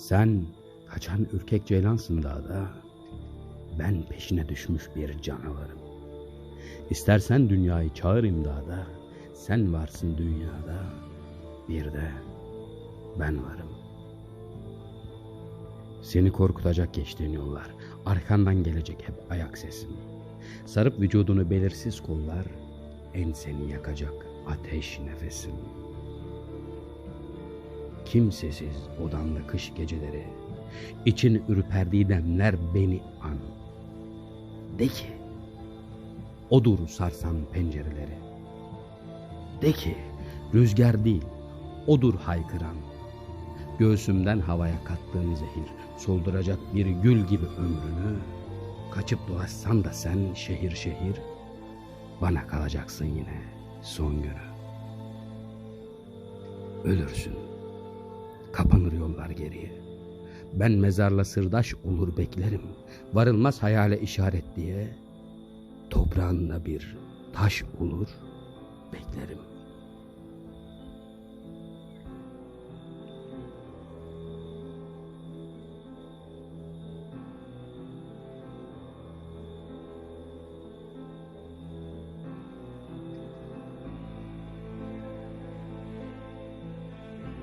Sen kaçan ürkek ceylansın dağda. Ben peşine düşmüş bir canavarım. İstersen dünyayı çağır imdada. Sen varsın dünyada. Bir de ben varım. Seni korkutacak geçtiğin yollar. Arkandan gelecek hep ayak sesim. Sarıp vücudunu belirsiz kollar. Enseni yakacak ateş nefesim. Kimsesiz odamda kış geceleri. için ürperdiği demler beni an. De ki, odur sarsan pencereleri. De ki, rüzgar değil, odur haykıran. Göğsümden havaya kattığın zehir, solduracak bir gül gibi ömrünü. Kaçıp dolaşsan da sen şehir şehir, bana kalacaksın yine son günü. Ölürsün, kapanır yollar geriye. Ben mezarla sırdaş olur beklerim. Varılmaz hayale işaret diye. Toprağında bir taş olur beklerim.